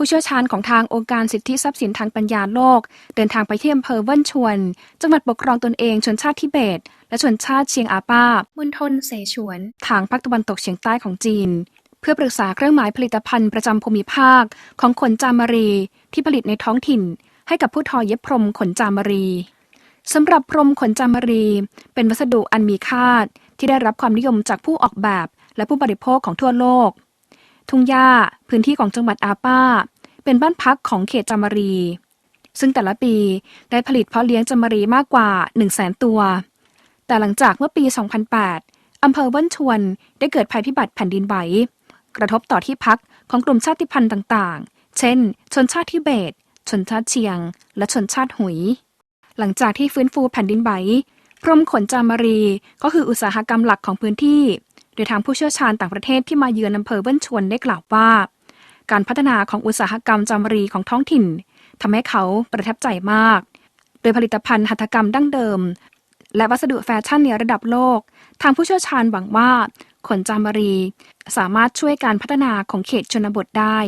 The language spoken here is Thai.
ผู้เชี่ยวชาญของทางองค์การสิทธิทรัพย์สินทางปัญญาโลก เดินทางไปที่อำเภอเวิ้นชวน จังหวัดปกครองตนเองชนชาติทิเบต และชนชาติเชียงอาป้ามณฑลเสฉวน ทางภาคตะวันตกเฉียงใต้ของจีน เพื่อปรึกษาเครื่องหมายผลิตภัณฑ์ประจำภูมิภาค ของขนจามรี ที่ผลิตในท้องถิ่น ให้กับผู้ทอเย็บพรมขนจามรีสำหรับพรมขนจามรี เป็นวัสดุอันมีค่าที่ได้รับความนิยมจากผู้ออกแบบและผู้บริโภคของทั่วโลก ทุ่งหญ้า พื้นที่ของจังหวัดอาป้า เป็นบ้านพักของเขตจามรี ซึ่งแต่ละปีได้ผลิตเพาะเลี้ยงจามรีมากกว่า 1 0 0 0 0แสนตัว แต่หลังจากเมื่อปี 2008 อำเภอเว้นชวนได้เกิดภัยพิบัติแผ่นดินไหว กระทบต่อที่พักของกลุ่มชาติพันธุ์ต่างๆ เช่น ชนชาติทิเบต ชนชาติเชียง และชนชาติหุย หลังจากที่ฟื้นฟูแผ่นดินไหวพรมขนจามรีก็คืออุตสาหกรรมหลักของพื้นที่ ดยทางผู้เชี่ยวชาญต่างประเทศที่มาเยือนอำเภอเว้นชวนได้กล่าวว่า การพัฒนาของอุตสาหกรรมจามรีของท้องถิ่นทำให้เขาประทับใจมาก โดยผลิตภัณฑ์หัตถกรรมดั้งเดิม และวัสดุแฟชั่นในระดับโลก ทางผู้เชี่ยวชาญหวังว่าขนจามรี สามารถช่วยการพัฒนาของเขตชนบทได้